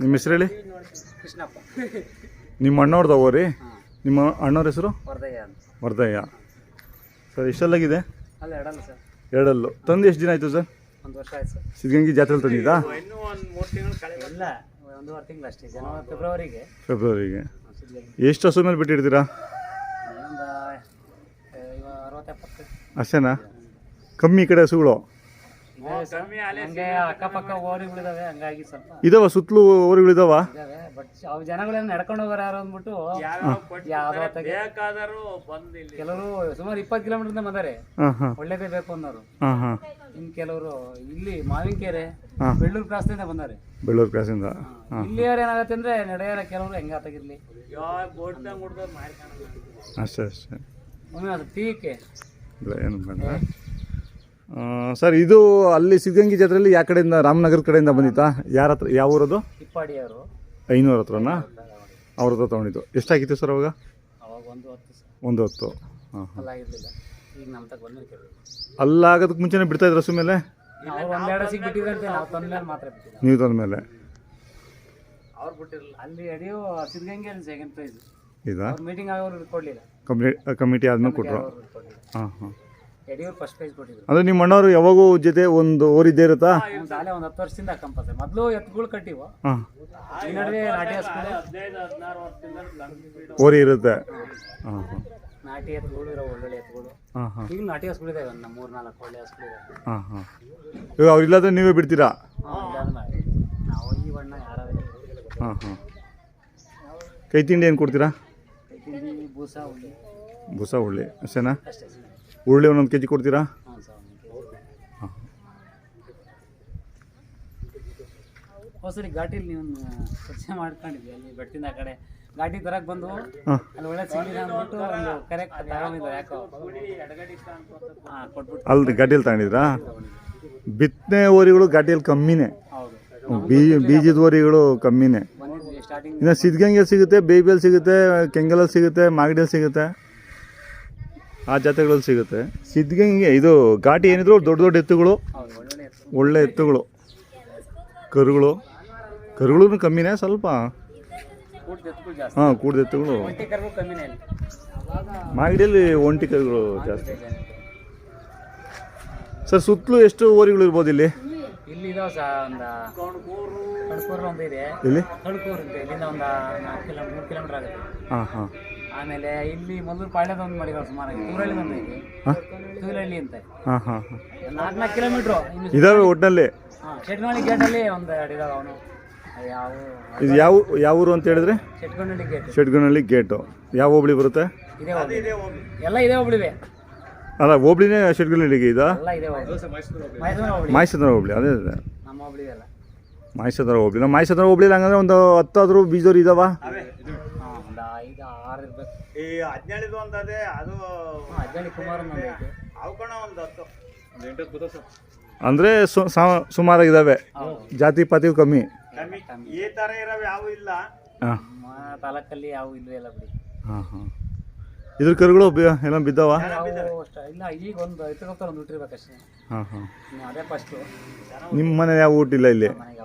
ನಿಮ್ಮ ಹೆಸರು ಹೇಳಿ? ಕೃಷ್ಣಪ್ಪ. ನಿಮ್ಮ ಅಣ್ಣವ್ರದ್ದು ಅವರಿ ನಿಮ್ಮ ಅಣ್ಣವ್ರ ಹೆಸರು? ವರದಯ್ಯ ಅಂತ. ಸರ್ ಎಷ್ಟಲ್ಲಾಗಿದೆ? ಅಲ್ಲ ಎರಡಲ್ಲ ಸರ್. ಎರಡಲ್ಲು. ತಂದು ಎಷ್ಟು ದಿನ ಆಯಿತು ಸರ್? ಒಂದು ವರ್ಷ ಆಯ್ತು ಸರ್. ಸಿದ್ಧಗಂಗೆ ಜಾತ್ರೆ ತಂದಿದ್ದಾ? ಇಲ್ಲ ಒಂದೂವರೆ ತಿಂಗಳು ಅಷ್ಟೇ. ಜನವರಿ ಫೆಬ್ರವರಿಗೆ. ಫೆಬ್ರವರಿಗೆ. ಎಷ್ಟು ಹಸು ಮೇಲೆ ಬಿಟ್ಟಿರ್ತೀರಾ ಒಂದು ಅಷ್ಟೇನಾ? ಕಮ್ಮಿ ಈ ಕಡೆ ಹಸುಗಳು. ಹಂಗೆ ಅಕ್ಕಪಕ್ಕ ಓರಿಗಳಿದಾವೆ ಹಂಗಾಗಿ ಸ್ವಲ್ಪ. ಇದಾವ ಸುತ್ತಲೂ ಊರುಗಳಿದಾವ ಇದಾವೆ ಬಟ್ ಅವು ಜನಗಳನ್ನ ನಡ್ಕೊಂಡು ಹೋಗೋರು ಯಾರು ಅಂದ್ಬಿಟ್ಟು ಯಾವ್ದೋ ಕೆಲವರು ಸುಮಾರು ಇಪ್ಪತ್ತು ಕಿಲೋಮೀಟರ್ ಬಂದಾರೆ. ಹಾಂ ಹಾಂ. ಒಳ್ಳೇದೇ ಬೇಕು ಅನ್ನೋರು. ಹಾಂ ಹಾಂ. ಇನ್ನು ಕೆಲವರು ಇಲ್ಲಿ ಮಾವಿನಕೆರೆ ಬೆಳ್ಳೂರ್ ಬೆಳ್ಳೂರು ಕ್ರಾಸ್ದಿಂದ ಬಂದಾರೆ. ಬೆಳ್ಳೂರು ಕ್ರಾಸಿಂದ ಇಲ್ಲಿ ಇಲ್ಲಿಯವ್ರು ಏನಾಗುತ್ತೆ ಅಂದ್ರೆ ನಡೆಯಲ್ಲ ಕೆಲವರು ಹೆಂಗಾತಾಗಿರ್ಲಿ ಅಷ್ಟೇ ಅಷ್ಟೇ. ಒಮ್ಮೆ ಅದು ಟೀಕೆ ಇಲ್ಲ ಏನು ಬೇಡ. ಆ, ಸರ್ ಇದು ಅಲ್ಲಿ ಸಿದ್ಧಗಂಗಿ ಜಾತ್ರೆಯಲ್ಲಿ ಯಾವ ಕಡೆಯಿಂದ ರಾಮನಗರ ಕಡೆಯಿಂದ ಬಂದಿತ್ತಾ? ಯಾರ ಹತ್ರ ಯಾವ ಊರದು? ಐನೂರ ಹತ್ರನಾ? ಅವ್ರ ಹತ್ರ ತೊಗೊಂಡಿದ್ದು. ಎಷ್ಟಾಗಿತ್ತು ಸರ್ ಅವಾಗ? ಅವಾಗ ಒಂದು ಹತ್ತು ಸಹ ಒಂದು ಹೊತ್ತು. ಹಾಂ ಹಾಂ. ಅಲ್ಲಾಗಿರ್ಲಿಲ್ಲ. ಈಗ ನಮ್ಮ ತಗ ಬಂದ್ರೆ ಅಲ್ಲಾಗೋದಕ್ಕೆ ಮುಂಚೆನೇ ಬಿಡ್ತಾ ಇದ್ರು ಹಸು ಮೇಲೆ? ಅವ್ರು ಒಂದೆರಡು ಸಿಗ್ ನಾವು ತಂದ ಮೇಲೆ ಮಾತ್ರ ಬಿಟ್ಟಿಲ್ಲ ನೀವು ತಂದ ಮೇಲೆ? ಅವ್ರು ಬಿಟ್ಟಿರಲಿಲ್ಲ. ಅಲ್ಲಿ ಅಡಿಯೋ ಸಿದ್ಧಗಂಗೆ ಸೆಕೆಂಡ್ ಪ್ರೈಸ್ ಇದಾ. ಅವ್ರು ಮೀಟಿಂಗ್ ಆಗೋರು ಕೊಡಲಿಲ್ಲ ಕಮಿಟಿ ಕಮಿಟಿ ಆದ್ಮೇಲೆ ಕೊಟ್ಟರು ಹಾಂ ಹಾಂ. ಯಡಿಯೂರು ಫಸ್ಟ್ ಪ್ರೈಸ್ ಕೊಟ್ಟಿದ್ರು. ಅಂದರೆ ನಿಮ್ಮ ಅಣ್ಣವರು ಯಾವಾಗೂ ಜೊತೆ ಒಂದು ಓರಿದ್ದೇ ಇರುತ್ತಾ? ಒಂದು ಸಾಲೆ ಒಂದು ಹತ್ತು ವರ್ಷದಿಂದ ಕಂಪಲ್ಸರಿ. ಮೊದಲು ಎತ್ತುಗಳು ಕಟ್ಟಿವು. ಹಾಂ. ಈ ನಡುವೆ ನಾಟಿ ಹಸ್ಗಳು ಓರಿ ಇರುತ್ತೆ. ಹಾಂ ಹಾಂ. ನಾಟಿ ಎತ್ತುಗಳು ಇರೋ ಒಳ್ಳೊಳ್ಳೆ ಎತ್ತುಗಳು ಹಾಂ ಹಾಂ. ಈಗ ನಾಟಿ ಹಸ್ಗಳಿದಾವೆ ಒಂದು ಮೂರು ನಾಲ್ಕು ಒಳ್ಳೆ ಹಸ್ಗಳಿದಾವೆ ಹಾಂ ಹಾಂ. ಇವಾಗ ಅವ್ರಿಲ್ಲಾದ್ರೆ ನೀವೇ ಬಿಡ್ತೀರಾ? ನಾವು ಈ ಬಣ್ಣ ಯಾರಾದ್ರೂ ಹಾಂ ಹಾಂ. ಕೈ ತಿಂಡಿ ಏನು ಕೊಡ್ತೀರಾ? ತಿಂಡಿ ಬೂಸ ಹುಳಿ. ಬುಸ ಹುಳ್ಳಿ ಅಷ್ಟೇನಾ? ಅಷ್ಟೇ. ಉಳ್ಳಿ ಒಂದೊಂದು ಕೆ ಜಿ ಕೊಡ್ತೀರಾ ಹೊಸರಿ ಘಾಟಿಲಿ ನೀವು ಪರಿಚಯ ಮಾಡ್ಕೊಂಡಿದ್ವಿ ಅಲ್ಲಿ ಬೆಟ್ಟದಿಂದ ಆ ಕಡೆ. ಘಾಟಿ ತರಕ್ ಬಂದು ಅಲ್ಲಿ ಒಳ್ಳೆ ಸಿಗ್ಲಿಲ್ಲ ಅಂದ್ಬಿಟ್ಟು ಒಂದು ಕರೆಕ್ಟ್ ತಗೊಂಡಿದ್ದು ಯಾಕೋ. ಹಾಂ ಕೊಟ್ಬಿಟ್ಟು. ಅಲ್ಲಿ ಗಾಡಿಯಲ್ಲಿ ತಗೊಂಡಿದ್ರಾ? ಬಿತ್ತನೆ ಓರಿಗಳು ಗಾಡಿಯಲ್ಲಿ ಕಮ್ಮಿನೇ. ಬೀ ಬೀಜದ ಓರಿಗಳು ಕಮ್ಮಿನೇ. ಇನ್ನ ಸಿದ್ಗಂಗೆ ಸಿಗುತ್ತೆ ಬೇಬಿಯಲ್ಲಿ ಸಿಗುತ್ತೆ ಕೆಂಗಲಲ್ಲಿ ಸಿಗುತ್ತೆ ಮಾಗಡಿಯಲ್ಲಿ ಸಿಗುತ್ತೆ. ಆ ಜಾತ್ರೆಗಳಲ್ಲಿ ಸಿಗುತ್ತೆ. ಸಿದ್ಧಗಂಗೆ ಇದು ಘಾಟಿ ಏನಿದ್ರು ದೊಡ್ಡ ದೊಡ್ಡ ಎತ್ತುಗಳು ಒಳ್ಳೆ ಎತ್ತುಗಳು ಕರುಗಳು ಕರುಗಳು ಕಮ್ಮಿನೇ ಸ್ವಲ್ಪ. ಹಾಂ ಕೂಡಿದ ಎತ್ತುಗಳು. ಮಾಗಡಿಯಲ್ಲಿ ಒಂಟಿ ಕರುಗಳು ಜಾಸ್ತಿ. ಸರ್ ಸುತ್ತಲೂ ಎಷ್ಟು ಓರಿಗಳು ಇರ್ಬೋದು ಇಲ್ಲಿ? ಇಲ್ಲಿ ಇಲ್ಲಿ ಕಣ್ಕೂರು ಅಂತ ಇಲ್ಲಿಂದ ಒಂದು ನಾಲ್ಕು ಕಿಲೋ ಮೂರು ಕಿಲೋಮೀಟರ್ ಆಗುತ್ತೆ. ಹಾಂ ಹಾಂ. ಆಮೇಲೆ ಇಲ್ಲಿ ಮೊದಲು ಪಾಳ್ಯದ ಒಂದು ಮಾಡಿರೋ ಸುಮಾರಾಗಿ ತೂರಲ್ಲಿ ಒಂದು ಇದೆ ಹಾಂ? ಅಂತ ಹಾಂ ಹಾಂ ಹಾಂ. ನಾಲ್ಕು ನಾಲ್ಕು ಕಿಲೋಮೀಟ್ರು ಇದಾವೆ ಒಟ್ಟಿನಲ್ಲಿ ಹಾಂ ಶೆಟ್ಗಳ್ಳಿ ಗೇಟಲ್ಲಿ ಒಂದು ಇದಾವೆ ಅವನು. ಯಾವ ಇದು ಯಾವ ಯಾವ ಊರು ಅಂತ ಹೇಳಿದ್ರೆ? ಶೆಟ್ಗಳ್ಳಿ ಗೇಟ್ ಶೆಟ್ಗನಹಳ್ಳಿ ಗೇಟು ಯಾವ ಹೋಬಳಿ ಬರುತ್ತೆ? ಇದೇ ಹೋಗ್ಲಿ ಎಲ್ಲ ಇದೇ ಹೋಗ್ಲಿವೆ ಅಲ್ಲ ಹೋಬಳಿನೇ ಶೆಟ್ಗನಹಳ್ಳಿಗೆ ಇದಾ? ಎಲ್ಲ ಇದೇ ಹೋಗ್ಲಿ ಮೈಸೂರು ಹೋಗ್ಲಿ ಮಾಯಸಂದ್ರ ಹೋಬಳಿ. ಅದೇ ಅದೇ. ನಮ್ಮ ಹೋಗ್ಲಿ ಎಲ್ಲ ಮಾಯಸಂದ್ರ ಹೋಬಳಿ. ನಮ್ಮ ಮಾಯಸಂದ್ರ ಹೋಬಳಿ ಹಂಗಂದ್ರೆ ಒಂದು ಹತ್ತಾದ್ರೂ ಬೀಜದವ್ರು ಇದಾವ? ಆರು ಇರ್ಬೇಕು ಈ ಹದಿನೇಳಿದು ಒಂದು ಅದೇ ಅದು ಹಾಂ ಅಜ್ಜಳಿ ಕುಮಾರ್ ಒಂದು ಐತೆ. ಅವಕಣ ಒಂದು ಹತ್ತು. ಅಂದರೆ ಸು ಸಾ- ಸುಮಾರಾಗಿದ್ದಾವೆ ಜಾತಿ ಪಾತಿ ಕಮ್ಮಿ. ಕಮ್ಮಿ ಈ ತರ ಇರವ ಯಾವ ಇಲ್ಲ. ಹಾಂ. ನಮ್ಮ ತಾಲೂಕಲ್ಲಿ ಯಾವ ಇಲ್ಲ ಬಿಡಿ. ಹಾಂ ಹಾಂ. ಇದ್ರ ಕರುಗಳು ಬಿ- ಎಲ್ಲ ಬಿದ್ದಾವ? ನಾವು ಅಷ್ಟ. ಇಲ್ಲ ಈಗ ಒಂದು ಒಂದು ಹುಟ್ಟಿರ್ಬೇಕಷ್ಟೇ. ಹಾಂ ಹಾಂ. ಇನ್ನು ಅದೇ ಫಸ್ಟು ನಿಮ್ಮ ಮನೆ ಯಾವ ಊಟಿಲ್ಲ ಇಲ್ಲಿ ಮನೆಗೆ